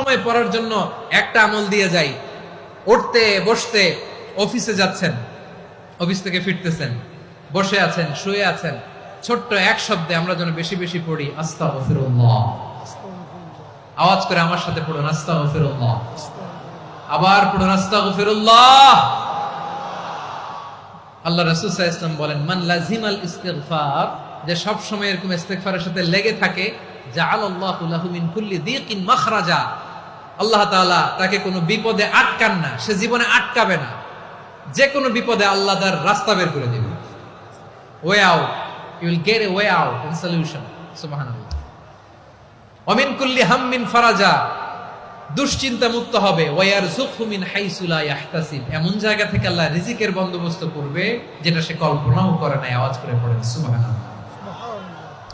সময় পড়ার জন্য একটা আমল দিয়ে যাই। উঠতে, বসতে, অফিসে যাচ্ছেন, অফিস থেকে ফিরতেছেন, বসে আছেন, শুয়ে আছেন। ছোট্ট এক শব্দে আমরা যেন বেশি বেশি পড়ি, আস্তাগফিরুল্লাহ। আওয়াজ করে আমার সাথে পড়ুন, আস্তাগফিরুল্লাহ। আবার পড়ুন, আস্তাগফিরুল্লাহ। আল্লাহ রাসূল ওয়াসাল্লাম বলেন, মান লাজিমাল ইস্তিগফার, যে সব সময় এরকম ইস্তিগফারের সাথে লেগে থাকে আল্লাহ তাকে কোনো বিপদে আটকান না, সে জীবনে আটকাবে না। যে কোনো বিপদে আল্লাহ তার রাস্তা বের করে দেবে। Way out get a way out in solution সুবহানাল্লাহ। অমিন কুল্লি হাম্মিন ফারাজা, দুশ্চিন্তা মুক্ত হবে। হাইসুলা এমন জায়গা থেকে আল্লাহ রিজিকের বন্দোবস্ত করবে যেটা সে কল্পনাও করে নাই, আওয়াজ করে পড়েন সুবহানাল্লাহ।